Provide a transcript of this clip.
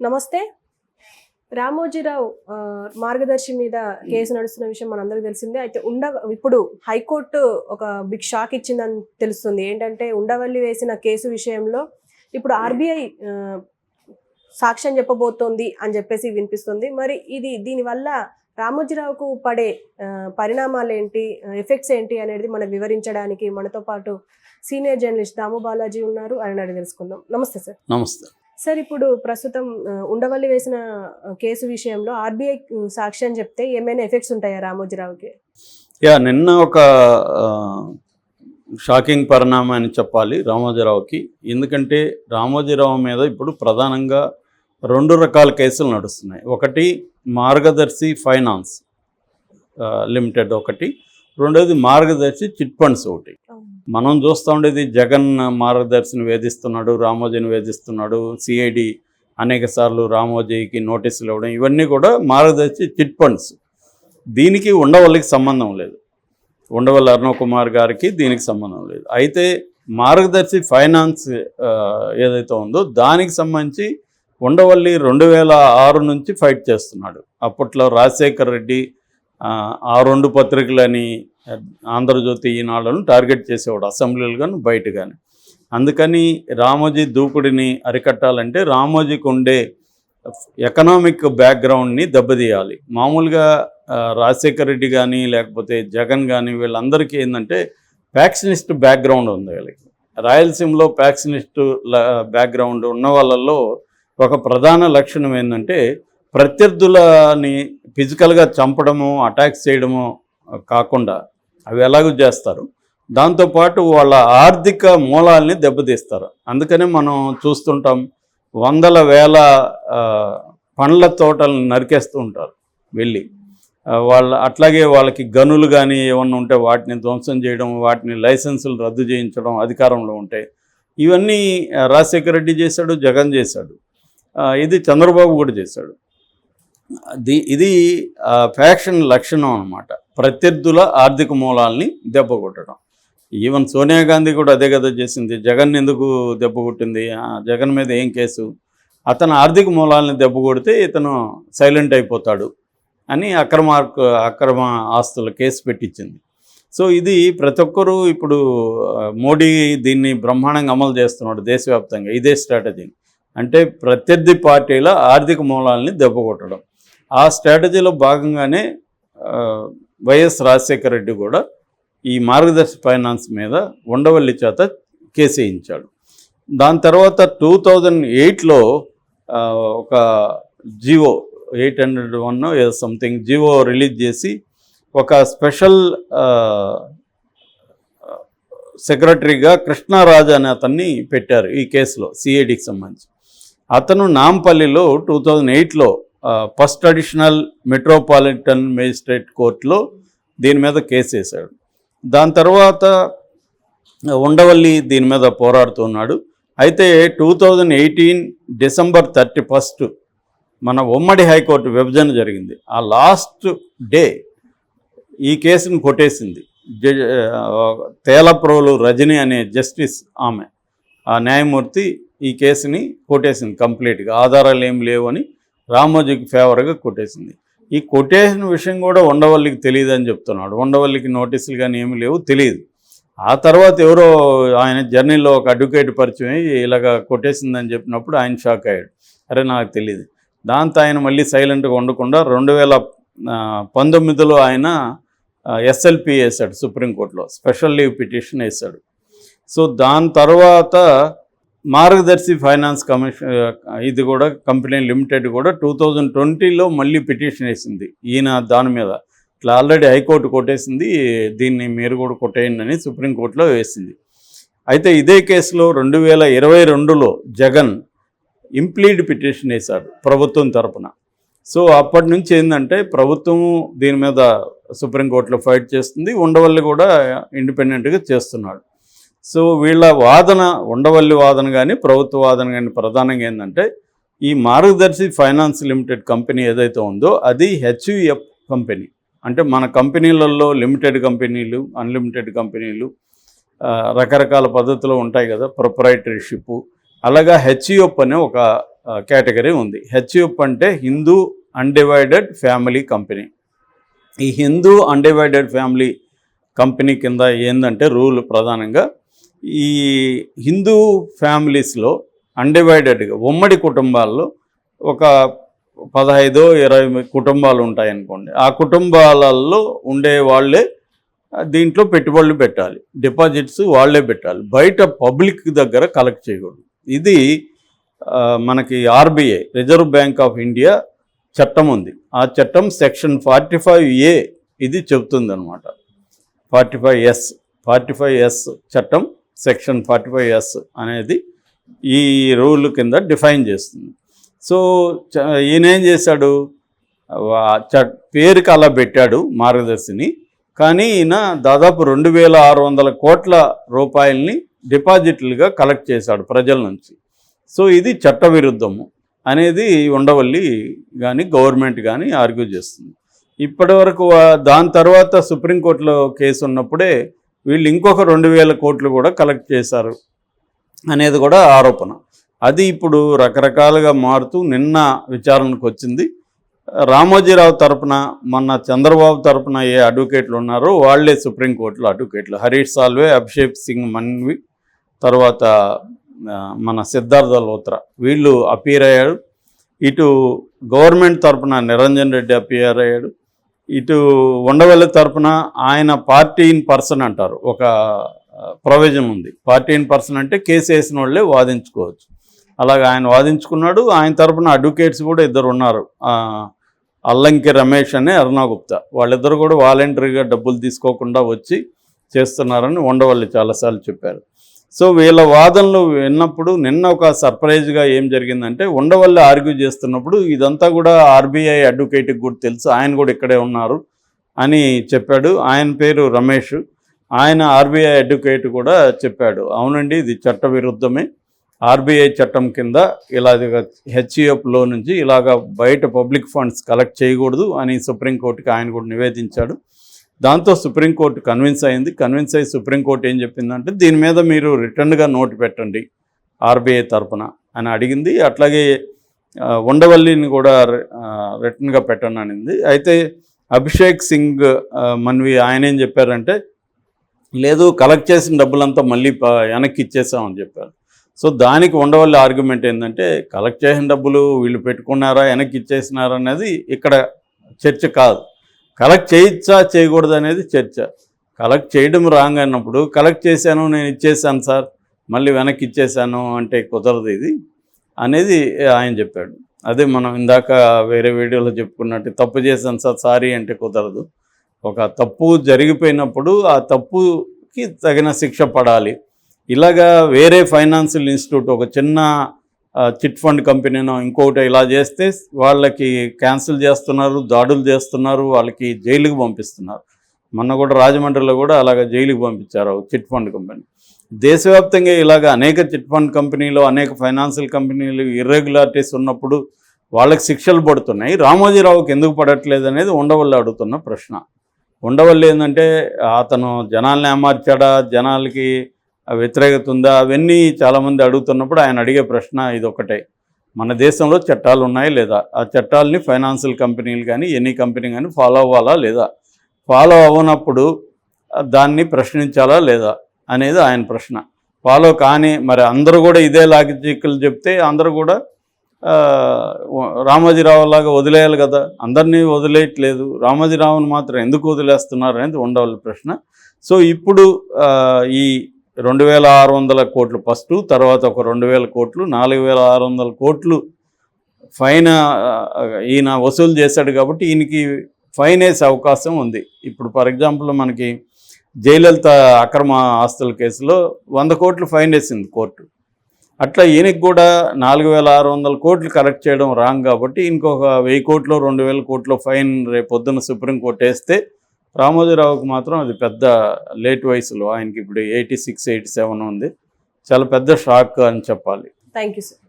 నమస్తే. రామోజీరావు మార్గదర్శి మీద కేసు నడుస్తున్న విషయం మనందరికీ తెలిసిందే. అయితే ఉండ ఇప్పుడు హైకోర్టు ఒక బిగ్ షాక్ ఇచ్చిందని తెలుస్తుంది. ఏంటంటే ఉండవల్లి వేసిన కేసు విషయంలో ఇప్పుడు ఆర్బీఐ సాక్ష్యం చెప్పబోతోంది అని చెప్పేసి వినిపిస్తుంది. మరి ఇది దీనివల్ల రామోజీరావుకు పడే పరిణామాలు ఏంటి ఎఫెక్ట్స్ ఏంటి అనేది మనం వివరించడానికి మనతో పాటు సీనియర్ జర్నలిస్ట్ దాము బాలాజీ ఉన్నారు. అని అడిగి తెలుసుకుందాం. నమస్తే సార్. నమస్తే. సార్ ఇప్పుడు ప్రస్తుతం ఉండవల్లి వేసిన కేసు విషయంలో ఆర్బీఐ సాక్ష్యం చెప్తే ఏమైనా ఎఫెక్ట్స్ ఉంటాయా రామోజీరావుకి? యా నిన్న ఒక షాకింగ్ పరిణామం అని చెప్పాలి రామోజీరావుకి. ఎందుకంటే రామోజీరావు మీద ఇప్పుడు ప్రధానంగా రెండు రకాల కేసులు నడుస్తున్నాయి. ఒకటి మార్గదర్శి ఫైనాన్స్ లిమిటెడ్ ఒకటి. రెండోది మార్గదర్శి చిట్ ఫండ్స్ ఒకటి. మనం చూస్తూ ఉండేది జగన్ మార్గదర్శిని వేధిస్తున్నాడు రామోజీని వేధిస్తున్నాడు సిఐడి అనేక సార్లు రామోజీకి నోటీసులు ఇవ్వడం ఇవన్నీ కూడా మార్గదర్శి చిట్ ఫండ్స్. దీనికి ఉండవల్లికి సంబంధం లేదు. ఉండవల్లి అరుణ్ కుమార్ గారికి దీనికి సంబంధం లేదు. అయితే మార్గదర్శి ఫైనాన్స్ ఏదైతే ఉందో దానికి సంబంధించి ఉండవల్లి రెండు వేల ఆరు నుంచి ఫైట్ చేస్తున్నాడు. అప్పట్లో రాజశేఖర్ రెడ్డి ఆ, రెండు పత్రికలని ఆంధ్రజ్యోతి ఈనాళ్ళను టార్గెట్ చేసేవాడు అసెంబ్లీలు కానీ బయట కానీ అందుకని రామోజీ దూకుడిని అరికట్టాలంటే రామోజీకి ఉండే ఎకనామిక్ బ్యాక్గ్రౌండ్ని దెబ్బతీయాలి. మామూలుగా రాజశేఖర రెడ్డి కానీ లేకపోతే జగన్ కానీ వీళ్ళందరికీ ఏంటంటే ఫ్యాక్షనిస్ట్ బ్యాక్గ్రౌండ్ ఉంది వీళ్ళకి. రాయలసీమలో ఫ్యాక్షనిస్ట్ బ్యాక్గ్రౌండ్ ఉన్న వాళ్ళల్లో ఒక ప్రధాన లక్షణం ఏంటంటే ప్రత్యర్థులని ఫిజికల్గా చంపడము అటాక్స్ చేయడము కాకుండా అవి ఎలాగో చేస్తారు. దాంతోపాటు వాళ్ళ ఆర్థిక మూలాల్ని దెబ్బతీస్తారు. అందుకనే మనం చూస్తుంటాం వందల వేల పండ్ల తోటలను నరికేస్తూ ఉంటారు వెళ్ళి. వాళ్ళ అట్లాగే వాళ్ళకి గనులు కానీ ఏమన్నా ఉంటే వాటిని ధ్వంసం చేయడం వాటిని లైసెన్సులు రద్దు చేయించడం అధికారంలో ఉంటే ఇవన్నీ రాజశేఖర రెడ్డి చేశాడు జగన్ చేశాడు. ఇది చంద్రబాబు కూడా చేశాడు. ఇది ఫ్యాక్షన్ లక్షణం అనమాట ప్రత్యర్థుల ఆర్థిక మూలాల్ని దెబ్బ కొట్టడం. ఈవెన్ సోనియా గాంధీ కూడా అదే కదా చేసింది. జగన్ ఎందుకు దెబ్బ కొట్టింది? ఆ, జగన్ మీద ఏం కేసు? అతను ఆర్థిక మూలాలని దెబ్బ కొడితే ఇతను సైలెంట్ అయిపోతాడు అని అక్రమ అక్రమ ఆస్తుల కేసు పెట్టించింది. సో ఇది ప్రతి ఒక్కరూ ఇప్పుడు మోడీ దీన్ని బ్రహ్మాండంగా అమలు చేస్తున్నాడు దేశవ్యాప్తంగా. ఇదే స్ట్రాటజీని అంటే ప్రత్యర్థి పార్టీల ఆర్థిక మూలాలని దెబ్బ కొట్టడం. ఆ స్ట్రాటజీలో భాగంగానే వైఎస్ రాజశేఖర రెడ్డి కూడా ఈ మార్గదర్శి ఫైనాన్స్ మీద ఉండవల్లి చేత కేసు వేయించాడు. దాని తర్వాత టూ థౌజండ్ ఎయిట్లో ఒక జివో ఎయిట్ హండ్రెడ్ వన్ ఏదో సంథింగ్ జివో రిలీజ్ చేసి ఒక స్పెషల్ సెక్రటరీగా కృష్ణారాజు అనే అతన్ని పెట్టారు ఈ కేసులో సిఐడికి సంబంధించి. అతను నాంపల్లిలో టూ థౌజండ్ ఎయిట్లో ఫస్ట్ అడిషనల్ మెట్రోపాలిటన్ మేజిస్ట్రేట్ కోర్టులో దీని మీద కేసు వేశాడు. దాని తర్వాత ఉండవల్లి దీని మీద పోరాడుతున్నాడు. అయితే two thousand eighteen December thirty first మన ఉమ్మడి హైకోర్టు విభజన జరిగింది. ఆ లాస్ట్ డే ఈ కేసును కొట్టేసింది. తేలప్రోలు రజని అనే జస్టిస్ ఆమె. ఆ న్యాయమూర్తి ఈ కేసుని కొట్టేసింది కంప్లీట్గా. ఆధారాలు ఏం లేవు అని రామోజీకి ఫేవర్గా కొట్టేసింది. ఈ కొట్టేసిన విషయం కూడా ఉండవల్లికి తెలియదు అని చెప్తున్నాడు. ఉండవల్లికి నోటీసులు కానీ ఏమి లేవు తెలియదు. ఆ తర్వాత ఎవరో ఆయన జర్నీలో ఒక అడ్వకేట్ పరిచయం ఇలాగ కొట్టేసిందని చెప్పినప్పుడు ఆయన షాక్ అయ్యాడు. అరే నాకు తెలియదు. దాంతో ఆయన మళ్ళీ సైలెంట్గా ఉండకుండా రెండు వేల పంతొమ్మిదిలో ఆయన ఎస్ఎల్పి వేశాడు సుప్రీంకోర్టులో. స్పెషల్ లీవ్ పిటిషన్ వేశాడు. సో దాని తర్వాత మార్గదర్శి ఫైనాన్స్ కమిషన్ ఇది కూడా కంపెనీ లిమిటెడ్ కూడా టూ థౌజండ్ ట్వంటీలో మళ్ళీ పిటిషన్ వేసింది. ఈయన దాని మీద ఇట్లా ఆల్రెడీ హైకోర్టు కొట్టేసింది దీన్ని మీరు కూడా కొట్టేయండి అని సుప్రీంకోర్టులో వేసింది. అయితే ఇదే కేసులో రెండు వేల ఇరవై రెండులో జగన్ ఇంప్లీడ్ పిటిషన్ వేశాడు ప్రభుత్వం తరపున. సో అప్పటి నుంచి ఏంటంటే ప్రభుత్వం దీని మీద సుప్రీంకోర్టులో ఫైట్ చేస్తుంది ఉండవల్లి కూడా ఇండిపెండెంట్గా చేస్తున్నాడు. సో వీళ్ళ వాదన ఉండవల్లి వాదన కానీ ప్రభుత్వ వాదన కానీ ప్రధానంగా ఏంటంటే ఈ మార్గదర్శి ఫైనాన్స్ లిమిటెడ్ కంపెనీ ఏదైతే ఉందో అది హెచ్యుఎఫ్ కంపెనీ. అంటే మన కంపెనీలలో లిమిటెడ్ కంపెనీలు అన్లిమిటెడ్ కంపెనీలు రకరకాల పద్ధతులు ఉంటాయి కదా ప్రొపరైటరీషిప్. అలాగా హెచ్యుఎఫ్ అనే ఒక కేటగిరీ ఉంది. హెచ్యుఎఫ్ అంటే హిందూ అన్డివైడెడ్ ఫ్యామిలీ కంపెనీ. ఈ హిందూ అన్డివైడెడ్ ఫ్యామిలీ కంపెనీ కింద ఏంటంటే రూల్ ప్రధానంగా ఈ హిందూ ఫ్యామిలీస్లో అన్డివైడెడ్గా ఉమ్మడి కుటుంబాల్లో ఒక పదహైదో ఇరవై కుటుంబాలు ఉంటాయనుకోండి. ఆ కుటుంబాలలో ఉండే వాళ్ళే దీంట్లో పెట్టుబడులు పెట్టాలి. డిపాజిట్స్ వాళ్ళే పెట్టాలి. బయట పబ్లిక్ దగ్గర కలెక్ట్ చేయకూడదు. ఇది మనకి RBI reserve bank of India చట్టం ఉంది. ఆ చట్టం సెక్షన్ ఫార్టీ ఫైవ్ ఏ ఇది చెబుతుంది అనమాట forty five S forty five S చట్టం సెక్షన్ ఫార్టీ ఫైవ్ ఎస్ అనేది ఈ రూల్ కింద డిఫైన్ చేస్తుంది. సో చ- ఈయన ఏం చేశాడు చట్ పేరుకి అలా పెట్టాడు మార్గదర్శిని. కానీ ఈయన దాదాపు రెండు వేల ఆరు వందల కోట్ల రూపాయలని డిపాజిట్లుగా కలెక్ట్ చేశాడు ప్రజల నుంచి. సో ఇది చట్టవిరుద్ధము అనేది ఉండవల్లి కానీ గవర్నమెంట్ కానీ ఆర్గ్యూ చేస్తుంది. ఇప్పటివరకు వా- దాని తర్వాత సుప్రీంకోర్టులో కేసు ఉన్నప్పుడే వీళ్ళు ఇంకొక రెండు వేల కోట్లు కూడా కలెక్ట్ చేశారు అనేది కూడా ఆరోపణ. అది ఇప్పుడు రకరకాలుగా మారుతూ నిన్న విచారణకు వచ్చింది. రామోజీరావు తరపున మొన్న చంద్రబాబు తరపున ఏ అడ్వకేట్లు ఉన్నారో వాళ్ళే సుప్రీంకోర్టులో అడ్వకేట్లు. హరీష్ సాల్వే అభిషేక్ సింగ్ మన్వి తర్వాత మన సిద్ధార్థ లోత్రా. వీళ్ళు అపీర్ అయ్యాడు ఇటు గవర్నమెంట్ తరపున నిరంజన్ రెడ్డి అపీర్ అయ్యాడు. ఇటు ఉండవల్లి తరపున ఆయన పార్టీ ఇన్ పర్సన్ అంటారు. ఒక ప్రొవిజన్ ఉంది. పార్టీ ఇన్ పర్సన్ అంటే కేసు వేసిన వాళ్ళే వాదించుకోవచ్చు. అలాగే ఆయన వాదించుకున్నాడు. ఆయన తరపున అడ్వకేట్స్ కూడా ఇద్దరు ఉన్నారు. అల్లంకి రమేష్ అని అరుణా గుప్తా వాళ్ళిద్దరు కూడా వాలంటరీగా డబ్బులు తీసుకోకుండా వచ్చి చేస్తున్నారని ఉండవల్లి చాలాసార్లు చెప్పారు. సో వీళ్ళ వాదనలు విన్నప్పుడు నిన్న ఒక సర్ప్రైజ్గా ఏం జరిగిందంటే ఉండవల్లి ఆర్గ్యూ చేస్తున్నప్పుడు ఇదంతా కూడా ఆర్బీఐ అడ్వకేట్కి కూడా తెలుసు ఆయన కూడా ఇక్కడే ఉన్నారు అని చెప్పాడు. ఆయన పేరు రమేష్ ఆయన ఆర్బీఐ అడ్వకేట్ కూడా చెప్పాడు. అవునండి ఇది చట్ట విరుద్ధమే. ఆర్బీఐ చట్టం కింద ఇలా హెచ్ఈఎఫ్లో నుంచి ఇలాగ బయట పబ్లిక్ ఫండ్స్ కలెక్ట్ చేయకూడదు అని సుప్రీంకోర్టుకి ఆయన కూడా నివేదించాడు. దాంతో సుప్రీంకోర్టు కన్విన్స్ అయింది. కన్విన్స్ అయ్యి సుప్రీంకోర్టు ఏం చెప్పిందంటే దీని మీద మీరు రిటర్న్గా నోటు పెట్టండి ఆర్బీఐ తరపున అని అడిగింది. అట్లాగే ఉండవల్లిని కూడా రిటర్న్గా పెట్టండి అనింది. అయితే అభిషేక్ సింగ్ మన్వి ఆయన ఏం చెప్పారంటే లేదు కలెక్ట్ చేసిన డబ్బులంతా మళ్ళీ వెనక్కి ఇచ్చేసామని చెప్పారు. సో దానికి ఉండవల్లి ఆర్గ్యుమెంట్ ఏంటంటే కలెక్ట్ చేసిన డబ్బులు వీళ్ళు పెట్టుకున్నారా వెనక్కి ఇచ్చేసినారా అనేది ఇక్కడ చర్చ కాదు. కలెక్ట్ చేయొచ్చా చేయకూడదు అనేది చర్చ. కలెక్ట్ చేయడం రాంగ్ అన్నప్పుడు కలెక్ట్ చేశాను నేను ఇచ్చేసాను సార్ మళ్ళీ వెనక్కి ఇచ్చేసాను అంటే కుదరదు ఇది అనేది ఆయన చెప్పాడు. అదే మనం ఇందాక వేరే వీడియోలో చెప్పుకున్నట్టు తప్పు చేశాను సార్ సారీ అంటే కుదరదు. ఒక తప్పు జరిగిపోయినప్పుడు ఆ తప్పుకి తగిన శిక్ష పడాలి. ఇలాగా వేరే ఫైనాన్షియల్ ఇన్స్టిట్యూట్ ఒక చిన్న చిట్ ఫండ్ కంపెనీనో ఇంకొకటి ఇలా చేస్తే వాళ్ళకి క్యాన్సిల్ చేస్తున్నారు దాడులు చేస్తున్నారు వాళ్ళకి జైలుకి పంపిస్తున్నారు. మొన్న కూడా రాజమండ్రిలో కూడా అలాగ జైలుకి పంపించారు చిట్ ఫండ్ కంపెనీ. దేశవ్యాప్తంగా ఇలాగ అనేక చిట్ ఫండ్ కంపెనీలు అనేక ఫైనాన్షియల్ కంపెనీలు ఇర్రెగ్యులారిటీస్ ఉన్నప్పుడు వాళ్ళకి శిక్షలు పడుతున్నాయి. రామోజీరావుకి ఎందుకు పడట్లేదు అనేది ఉండవల్లి అడుగుతున్న ప్రశ్న. ఉండవల్లి ఏంటంటే అతను జనాల్ని ఏమార్చాడా? జనాలకి వ్యతిరేకత ఉందా? అవన్నీ చాలామంది అడుగుతున్నప్పుడు ఆయన అడిగే ప్రశ్న ఇది ఒకటే మన దేశంలో చట్టాలు ఉన్నాయి లేదా? ఆ చట్టాలని ఫైనాన్షియల్ కంపెనీలు కానీ ఎనీ కంపెనీ కానీ ఫాలో అవ్వాలా లేదా? ఫాలో అవ్వనప్పుడు దాన్ని ప్రశ్నించాలా లేదా అనేది ఆయన ప్రశ్న. ఫాలో కానీ మరి అందరూ కూడా ఇదే లాజిక్లు చెప్తే అందరూ కూడా రామోజీరావు లాగా వదిలేయాలి కదా? అందరినీ వదిలేయట్లేదు. రామోజీరావును మాత్రం ఎందుకు వదిలేస్తున్నారు అనేది ఉండవల్లి ప్రశ్న. సో ఇప్పుడు ఈ రెండు వేల ఆరు వందల కోట్లు ఫస్ట్ తర్వాత ఒక రెండు వేల కోట్లు నాలుగు వేల ఆరు వందల కోట్లు ఫైన్ ఈయన వసూలు చేశాడు కాబట్టి ఈయనకి ఫైన్ వేసే అవకాశం ఉంది. ఇప్పుడు ఫర్ ఎగ్జాంపుల్ మనకి జయలలిత అక్రమ ఆస్తుల కేసులో వంద కోట్లు ఫైన్ వేసింది కోర్టు. అట్లా ఈయనకి కూడా నాలుగు వేల ఆరు వందల కోట్లు కలెక్ట్ చేయడం రాంగ్ కాబట్టి ఇంకొక వెయ్యి కోట్లు రెండు వేల కోట్లు ఫైన్ రేపు పొద్దున్న సుప్రీంకోర్టు వేస్తే రామోజీరావుకు మాత్రం అది పెద్ద లేట్ వయసులో ఆయనకి ఇప్పుడు ఎయిటీ సిక్స్ ఎయిటీ సెవెన్ ఉంది. చాలా పెద్ద షాక్ అని చెప్పాలి. Thank you sir